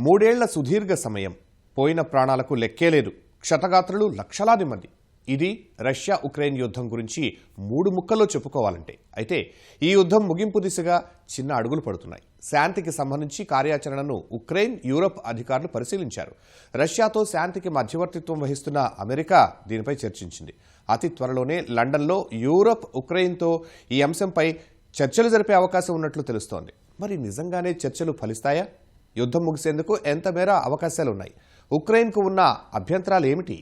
మూడేళ్ళ సుదీర్ఘ సమయం. పోయిన ప్రాణాలకు లెక్కేలేదు క్షతగాత్రులు లక్షలాది మంది. ఇది రష్యా ఉక్రెయిన్ యుద్ధం గురించి మూడు ముక్కల్లో చెప్పుకోవాలంటే. అయితే ఈ యుద్ధం ముగింపు దిశగా చిన్న అడుగులు పడుతున్నాయి. శాంతికి సంబంధించి కార్యాచరణను ఉక్రెయిన్ యూరప్ అధికారులు పరిశీలించారు. రష్యాతో శాంతికి మధ్యవర్తిత్వం వహిస్తున్న అమెరికా దీనిపై చర్చించింది. అతి త్వరలోనే లండన్లో యూరప్ ఉక్రెయిన్తో ఈ అంశంపై చర్చలు జరిపే అవకాశం ఉన్నట్లు తెలుస్తోంది. మరి నిజంగానే చర్చలు ఫలిస్తాయా? యుద్ధం ముగిసేందుకు ఎంత మేర అవకాశాలున్నాయి? ఉక్రెయిన్కు ఉన్న అభ్యంతరాలు ఏమిటి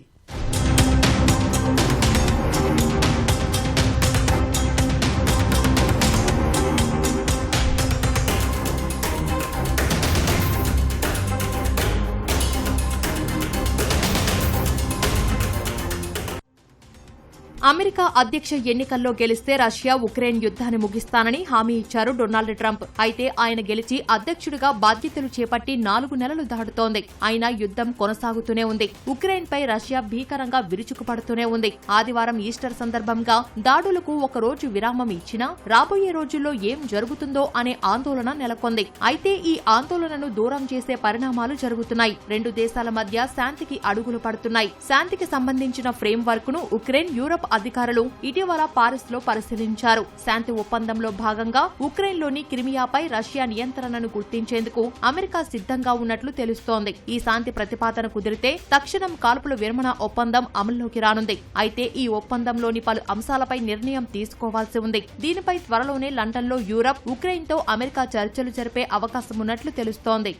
అమెరికా అధ్యక్ష ఎన్నికల్లో గెలిస్తే రష్యా ఉక్రెయిన్ యుద్ధాన్ని ముగిస్తానని హామీ ఇచ్చారు డొనాల్డ్ ట్రంప్. అయితే ఆయన గెలిచి అధ్యక్షుడిగా బాధ్యతలు చేపట్టి నాలుగు నెలలు దాటుతోంది. అయినా యుద్ధం కొనసాగుతూనే ఉంది. ఉక్రెయిన్ పై రష్యా భీకరంగా విరుచుకుపడుతూనే ఉంది. ఆదివారం ఈస్టర్ సందర్భంగా దాడులకు ఒక రోజు విరామం ఇచ్చినా రాబోయే రోజుల్లో ఏం జరుగుతుందో అనే ఆందోళన నెలకొంది. అయితే ఈ ఆందోళనను దూరం చేసే పరిణామాలు జరుగుతున్నాయి. రెండు దేశాల మధ్య శాంతికి అడుగులు పడుతున్నాయి. శాంతికి సంబంధించిన ఫ్రేమ్ వర్క్ను ఉక్రెయిన్ యూరప్ అధికారులు ఇటీవల పారిస్లో పరిశీలించారు. శాంతి ఒప్పందంలో భాగంగా ఉక్రెయిన్లోని క్రిమియాపై రష్యా నియంత్రణను గుర్తించేందుకు అమెరికా సిద్ధంగా ఉన్నట్లు తెలుస్తోంది. ఈ శాంతి ప్రతిపాదన కుదిరితే తక్షణం కాల్పుల విరమణ ఒప్పందం అమల్లోకి రానుంది. అయితే ఈ ఒప్పందంలోని పలు అంశాలపై నిర్ణయం తీసుకోవాల్సి ఉంది. దీనిపై త్వరలోనే లండన్లో యూరప్ ఉక్రెయిన్తో అమెరికా చర్చలు జరిపే అవకాశం ఉన్నట్లు తెలుస్తోంది.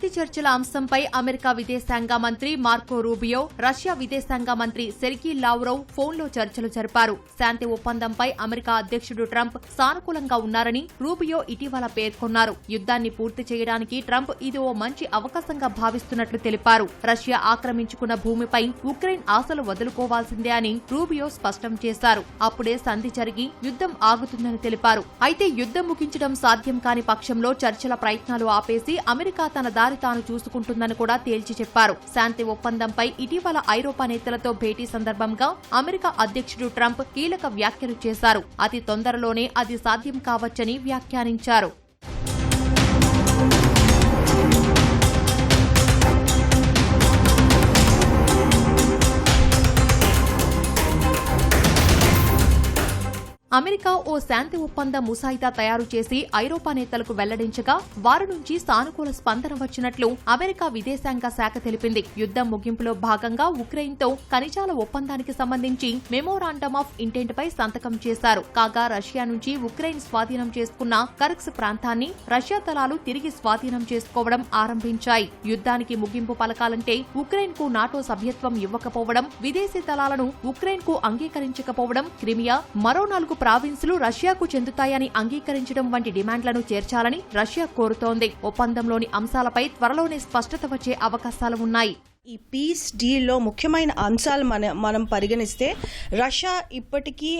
శాంతి చర్చల అంశంపై అమెరికా విదేశాంగ మంత్రి మార్కో రూబియో రష్యా విదేశాంగ మంత్రి సెర్గీ లావ్రోవ్ ఫోన్లో చర్చలు జరిపారు. శాంతి ఒప్పందంపై అమెరికా అధ్యక్షుడు ట్రంప్ సానుకూలంగా ఉన్నారని రూబియో ఇటీవల పేర్కొన్నారు. యుద్ధాన్ని పూర్తి చేయడానికి ట్రంప్ ఇది ఓ మంచి అవకాశంగా భావిస్తున్నట్లు తెలిపారు. రష్యా ఆక్రమించుకున్న భూమిపై ఉక్రెయిన్ ఆశలు వదులుకోవాల్సిందే అని రూబియో స్పష్టం చేశారు. అప్పుడే సంధి జరిగి యుద్ధం ఆగుతుందని తెలిపారు. అయితే యుద్ధం ముగించడం సాధ్యం కాని పక్షంలో చర్చల ప్రయత్నాలు ఆపేసి అమెరికా తన దారి తాను చూసుకుంటుందని కూడా తేల్చి చెప్పారు. శాంతి ఒప్పందంపై ఇటీవల ఐరోపా నేతలతో భేటీ సందర్భంగా అమెరికా అధ్యక్షుడు ట్రంప్ కీలక వ్యాఖ్యలు చేశారు. అతి తొందరలోనే అది సాధ్యం కావచ్చని వ్యాఖ్యానించారు. అమెరికా ఓ శాంతి ఒప్పంద ముసాయిదా తయారు చేసి ఐరోపా నేతలకు వెల్లడించగా వారి నుంచి సానుకూల స్పందన వచ్చినట్లు అమెరికా విదేశాంగ శాఖ తెలిపింది. యుద్దం ముగింపులో భాగంగా ఉక్రెయిన్తో ఖనిజాల ఒప్పందానికి సంబంధించి మెమోరాండమ్ ఆఫ్ ఇంటెంట్పై సంతకం చేశారు. కాగా రష్యా నుంచి ఉక్రెయిన్ స్వాధీనం చేసుకున్న కరక్స్ ప్రాంతాన్ని రష్యా దళాలు తిరిగి స్వాధీనం చేసుకోవడం ఆరంభించాయి. యుద్ధానికి ముగింపు పలకాలంటే ఉక్రెయిన్కు నాటో సభ్యత్వం ఇవ్వకపోవడం విదేశీ దళాలను ఉక్రెయిన్కు అంగీకరించకపోవడం క్రిమియా మరో నాలుగు ప్రావిన్సులు రష్యాకు చెందుతాయని అంగీకరించడం వంటి డిమాండ్లను చేర్చాలని రష్యా కోరుతోంది. ఒప్పందంలోని అంశాలపై త్వరలోనే స్పష్టత వచ్చే అవకాశాలు ఉన్నాయి. ఈ పీస్ డీల్లో ముఖ్యమైన అంశాలు మన మనం పరిగణిస్తే రష్యా ఇప్పటికీ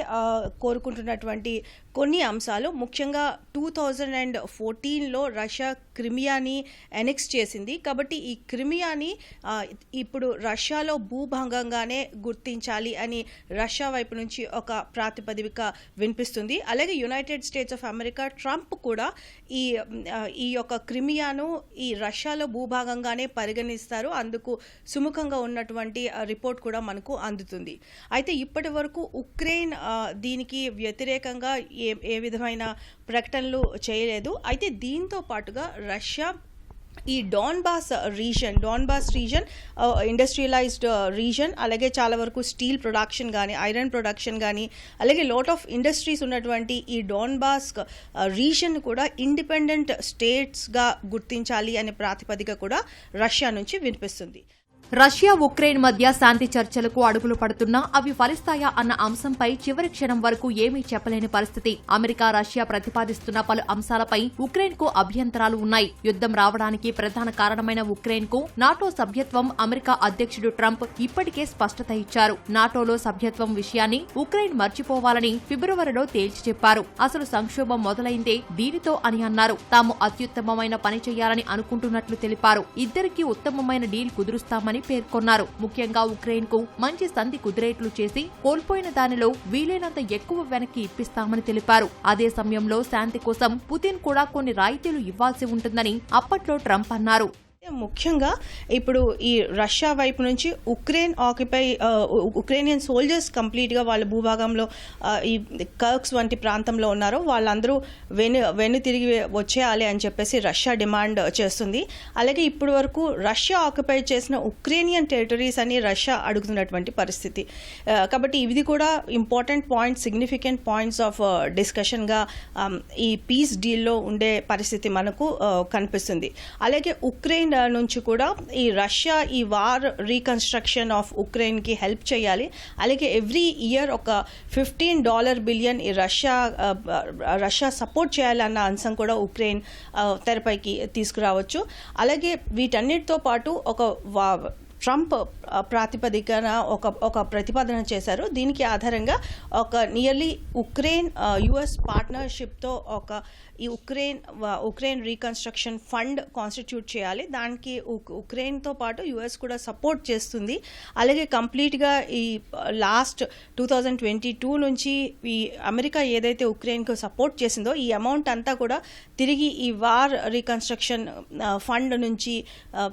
కోరుకుంటున్నటువంటి కొన్ని అంశాలు. ముఖ్యంగా టూ థౌజండ్ అండ్ ఫోర్టీన్లో రష్యా క్రిమియాని ఎనెక్స్ చేసింది. కాబట్టి ఈ క్రిమియాని ఇప్పుడు రష్యాలో భూభంగంగానే గుర్తించాలి అని రష్యా వైపు నుంచి ఒక ప్రాతిపదిక వినిపిస్తుంది. అలాగే United States of America Trump కూడా ఈ ఈ యొక్క క్రిమియాను ఈ రష్యాలో భూభాగంగానే పరిగణిస్తారు. అందుకు సుముఖంగా ఉన్నటువంటి రిపోర్ట్ కూడా మనకు అందుతుంది. అయితే ఇప్పటి వరకు ఉక్రెయిన్ దీనికి వ్యతిరేకంగా ఏ ఏ విధమైన ప్రకటనలు చేయలేదు. అయితే దీంతో పాటుగా రష్యా ఈ Donbas region Donbas region industrialized region అలాగే చాలా వరకు స్టీల్ ప్రొడక్షన్ కానీ ఐరన్ ప్రొడక్షన్ కానీ అలాగే లోట్ ఆఫ్ ఇండస్ట్రీస్ ఉన్నటువంటి ఈ డాన్బాస్ రీజన్ కూడా ఇండిపెండెంట్ స్టేట్స్గా గుర్తించాలి అనే ప్రాతిపదిక కూడా రష్యా నుంచి వినిపిస్తుంది. రష్యా ఉక్రెయిన్ మధ్య శాంతి చర్చలకు అడుగులు పడుతున్నా అవి ఫలిస్తాయా అన్న అంశంపై చివరి క్షణం వరకు ఏమీ చెప్పలేని పరిస్థితి. అమెరికా రష్యా ప్రతిపాదిస్తున్న పలు అంశాలపై ఉక్రెయిన్కు అభ్యంతరాలు ఉన్నాయి. యుద్దం రావడానికి ప్రధాన కారణమైన ఉక్రెయిన్కు నాటో సభ్యత్వం అమెరికా అధ్యక్షుడు ట్రంప్ ఇప్పటికే స్పష్టత ఇచ్చారు. నాటోలో సభ్యత్వం విషయాన్ని ఉక్రెయిన్ మర్చిపోవాలని ఫిబ్రవరిలో తేల్చి చెప్పారు. అసలు సంక్షోభం మొదలైందే దీనితో అని అన్నారు. తాము అత్యుత్తమమైన పని చేయాలని అనుకుంటున్నట్లు తెలిపారు. ఇద్దరికీ ఉత్తమమైన డీల్ కుదురుస్తామని ఉండాలని పేర్కొన్నారు. ముఖ్యంగా ఉక్రెయిన్కు మంచి సంధి కుదిరేట్లు చేసి కోల్పోయిన దానిలో వీలైనంత ఎక్కువ వెనక్కి ఇప్పిస్తామని తెలిపారు. అదే సమయంలో శాంతి కోసం పుతిన్ కూడా కొన్ని రాయితీలు ఇవ్వాల్సి ఉంటుందని అప్పట్లో ట్రంప్ అన్నారు. ముఖ్యంగా ఇప్పుడు ఈ రష్యా వైపు నుంచి ఉక్రెయిన్ ఆక్యుపై ఉక్రేనియన్ సోల్జర్స్ కంప్లీట్గా వాళ్ళ భూభాగంలో ఈ కర్క్స్ వంటి ప్రాంతంలో ఉన్నారు వాళ్ళందరూ వెను వెను తిరిగి వచ్చేయాలి అని చెప్పేసి రష్యా డిమాండ్ చేస్తుంది. అలాగే ఇప్పటి వరకు రష్యా ఆక్యుపై చేసిన ఉక్రేనియన్ టెరిటరీస్ అని రష్యా అడుగుతున్నటువంటి పరిస్థితి. కాబట్టి ఇది కూడా important point significant points of డిస్కషన్గా ఈ పీస్ డీల్లో ఉండే పరిస్థితి మనకు కనిపిస్తుంది. అలాగే ఉక్రెయిన్ ఉక్రెయిన్ నుంచి కూడా ఈ రష్యా ఈ వార్ రీకన్స్ట్రక్షన్ ఆఫ్ ఉక్రెయిన్కి హెల్ప్ చేయాలి. అలాగే ఎవ్రీ ఇయర్ ఒక ఫిఫ్టీన్ డాలర్ బిలియన్ ఈ రష్యా రష్యా సపోర్ట్ చేయాలన్న అంశం కూడా ఉక్రెయిన్ తెరపైకి తీసుకురావచ్చు. అలాగే వీటన్నిటితో పాటు ఒక వా ట్రంప్ ప్రాతిపదికన ఒక ఒక ప్రతిపాదన చేశారు. దీనికి ఆధారంగా ఒక నియర్లీ ఉక్రెయిన్ యుఎస్ పార్ట్నర్షిప్తో ఒక ఈ Ukraine Ukraine reconstruction fund constitute చేయాలి. దానికి ఉక్- ఉక్రెయిన్తో పాటు యుఎస్ కూడా సపోర్ట్ చేస్తుంది. అలాగే కంప్లీట్గా ఈ last two thousand twenty two నుంచి ఈ అమెరికా ఏదైతే ఉక్రెయిన్కు సపోర్ట్ చేసిందో ఈ అమౌంట్ అంతా కూడా తిరిగి ఈ వార్ రీకన్స్ట్రక్షన్ ఫండ్ నుంచి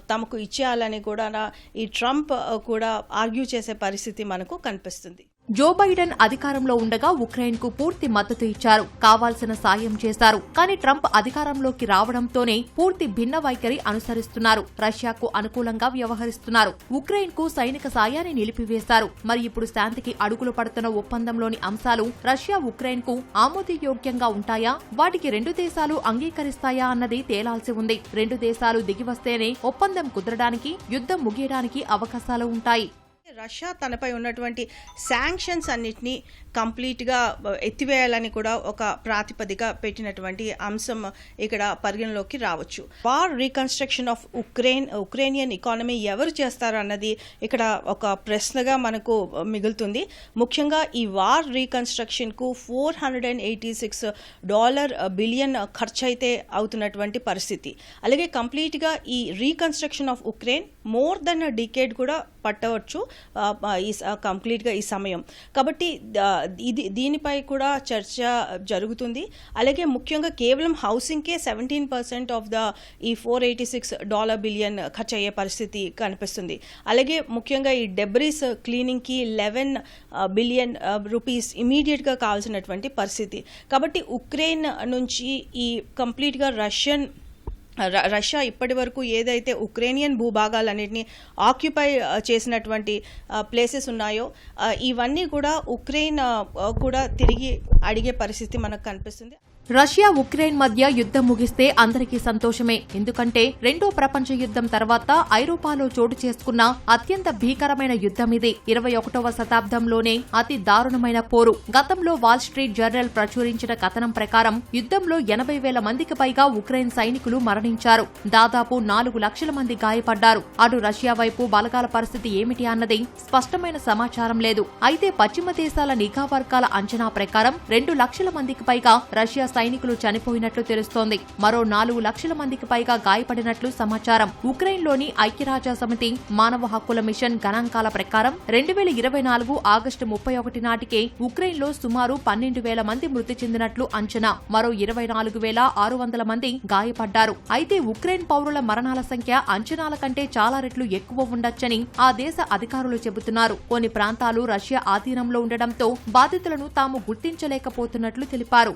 తమకు ఇచ్చేయాలని కూడా నా- ఈ ట్రంప్ కూడా ఆర్గ్యూ చేసే పరిస్థితి మనకు కనిపిస్తుంది. జో బైడెన్ అధికారంలో ఉండగా ఉక్రెయిన్కు పూర్తి మద్దతు ఇచ్చారు. కావాల్సిన సాయం చేశారు కానీ ట్రంప్ అధికారంలోకి రావడంతోనే పూర్తి భిన్న వైఖరి అనుసరిస్తున్నారు. రష్యాకు అనుకూలంగా వ్యవహరిస్తున్నారు. ఉక్రెయిన్కు సైనిక సాయాన్ని నిలిపివేశారు మరి ఇప్పుడు శాంతికి అడుగులు పడుతున్న ఒప్పందంలోని అంశాలు రష్యా ఉక్రెయిన్కు ఆమోదయోగ్యంగా ఉంటాయా? వాటికి రెండు దేశాలు అంగీకరిస్తాయా అన్నది తేలాల్సి ఉంది. రెండు దేశాలు దిగివస్తేనే ఒప్పందం కుదరడానికి యుద్ధం ముగియడానికి అవకాశాలు ఉంటాయి. రష్యా తనపై ఉన్నటువంటి శాంక్షన్స్ అన్నిటినీ కంప్లీట్గా ఎత్తివేయాలని కూడా ఒక ప్రాతిపదిక పెట్టినటువంటి అంశం ఇక్కడ పరిగణలోకి రావచ్చు. War reconstruction of Ukraine Ukrainian economy ఎవరు చేస్తారు అన్నది ఇక్కడ ఒక ప్రశ్నగా మనకు మిగులుతుంది. ముఖ్యంగా ఈ war రీకన్స్ట్రక్షన్కు four hundred and eighty six dollar billion ఖర్చు అయితే అవుతున్నటువంటి పరిస్థితి. అలాగే కంప్లీట్గా ఈ reconstruction of Ukraine more than decade కూడా పట్టవచ్చు ఈ కంప్లీట్గా ఈ సమయం. కాబట్టి ఇది దీనిపై కూడా చర్చ జరుగుతుంది. అలాగే ముఖ్యంగా కేవలం హౌసింగ్కే సెవెంటీన్ పర్సెంట్ ఆఫ్ ద ఈ four eighty six dollar billion ఖర్చు అయ్యే పరిస్థితి కనిపిస్తుంది. అలాగే ముఖ్యంగా ఈ డెబ్రీస్ క్లీనింగ్కి లెవెన్ బిలియన్ రూపీస్ ఇమీడియట్గా కావాల్సినటువంటి పరిస్థితి. కాబట్టి ఉక్రెయిన్ నుంచి ఈ కంప్లీట్గా రష్యన్ రష్యా ఇప్పటి వరకు ఏదైతే ఉక్రేనియన్ భూభాగాలన్నింటినీ ఆక్యుపై చేసినటువంటి ప్లేసెస్ ఉన్నాయో ఇవన్నీ కూడా ఉక్రెయిన్ కూడా తిరిగి అడిగే పరిస్థితి మనకు కనిపిస్తుంది. రష్యా ఉక్రెయిన్ మధ్య యుద్ధం ముగిస్తే అందరికీ సంతోషమే. ఎందుకంటే రెండో ప్రపంచ యుద్ధం తర్వాత ఐరోపాలో చోటు చేసుకున్న అత్యంత భీకరమైన యుద్ధం ఇది. ఇరవై ఒకటవ శతాబ్దంలోనే అతి దారుణమైన పోరు. గతంలో వాల్ స్ట్రీట్ జర్నల్ ప్రచురించిన కథనం ప్రకారం యుద్ధంలో ఎనభై వేల మందికి పైగా ఉక్రెయిన్ సైనికులు మరణించారు. దాదాపు నాలుగు లక్షల మంది గాయపడ్డారు. అటు రష్యా వైపు బలగాల పరిస్థితి ఏమిటి అన్నది స్పష్టమైన సమాచారం లేదు. అయితే పశ్చిమ దేశాల నిఘా వర్గాల అంచనా ప్రకారం రెండు లక్షల మందికి పైగా రష్యా సైనికులు చనిపోయినట్లు తెలుస్తోంది. మరో నాలుగు లక్షల మందికి పైగా గాయపడినట్లు సమాచారం. ఉక్రెయిన్లోని ఐక్యరాజ్య సమితి మానవ హక్కుల మిషన్ గణాంకాల ప్రకారం రెండు వేల ఇరవై నాలుగు ఆగస్టు ముప్పై ఒకటి నాటికే ఉక్రెయిన్లో సుమారు పన్నెండు వేల మంది మృతి చెందినట్లు అంచనా. మరో ఇరవై నాలుగు వేల ఆరు వందల మంది గాయపడ్డారు. అయితే ఉక్రెయిన్ పౌరుల మరణాల సంఖ్య అంచనాల కంటే చాలా రెట్లు ఎక్కువ ఉండొచ్చని ఆ దేశ అధికారులు చెబుతున్నారు. కొన్ని ప్రాంతాలు రష్యా ఆధీనంలో ఉండడంతో బాధితులను తాము గుర్తించలేకపోతున్నట్లు తెలిపారు.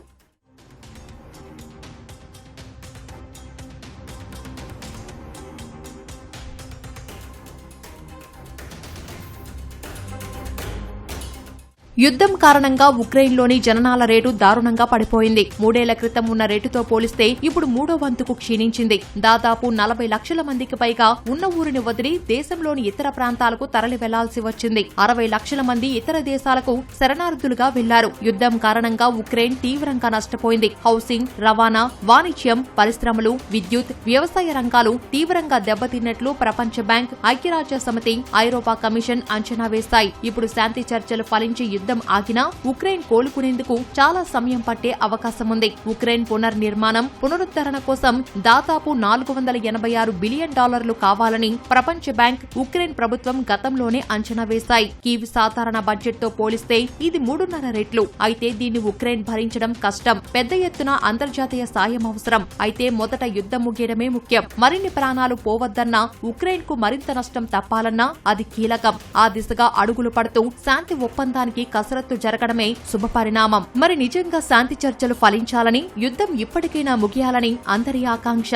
యుద్ధం కారణంగా ఉక్రెయిన్లోని జననాల రేటు దారుణంగా పడిపోయింది. మూడేళ్ళ క్రితం ఉన్న రేటుతో పోలిస్తే ఇప్పుడు మూడో వంతుకు క్షీణించింది. దాదాపు నలభై లక్షల మందికి పైగా ఉన్న ఊరిని వదిలి దేశంలోని ఇతర ప్రాంతాలకు తరలి వెళ్ళాల్సి వచ్చింది. అరవై లక్షల మంది ఇతర దేశాలకు శరణార్థులుగా వెళ్ళారు. యుద్ధం కారణంగా ఉక్రెయిన్ తీవ్రంగా నష్టపోయింది. హౌసింగ్ రవాణా వాణిజ్యం పరిశ్రమలు విద్యుత్ వ్యవసాయ రంగాలు తీవ్రంగా దెబ్బతిన్నట్లు ప్రపంచ బ్యాంక్ ఐక్యరాజ్య సమితి ఐరోపా కమిషన్ అంచనా వేస్తాయి. ఇప్పుడు శాంతి చర్చలు ఫలించి యుద్ధం యుద్ధం ఆగినా ఉక్రెయిన్ కోలుకునేందుకు చాలా సమయం పట్టే అవకాశం ఉంది ఉక్రెయిన్ పునర్నిర్మాణం పునరుద్ధరణ కోసం దాదాపు నాలుగు వందల ఎనభై ఆరు బిలియన్ డాలర్లు కావాలని ప్రపంచ బ్యాంక్ ఉక్రెయిన్ ప్రభుత్వం గతంలోనే అంచనా వేశాయి. కీవ్ సాధారణ బడ్జెట్తో పోలిస్తే ఇది మూడున్నర రెట్లు. అయితే దీన్ని ఉక్రెయిన్ భరించడం కష్టం. పెద్ద ఎత్తున అంతర్జాతీయ సాయం అవసరం. అయితే మొదట యుద్ధం ముగియడమే ముఖ్యం. మరిన్ని ప్రాణాలు పోవద్దన్నా ఉక్రెయిన్కు మరింత నష్టం తప్పాలన్నా అది కీలకం. ఆ దిశగా అడుగులు పడుతూ శాంతి ఒప్పందానికి కసరత్తు జరగడమే శుభపరిణామం. మరి నిజంగా శాంతి చర్చలు ఫలించాలని యుద్ధం ఇప్పటికైనా ముగియాలని అందరి ఆకాంక్ష.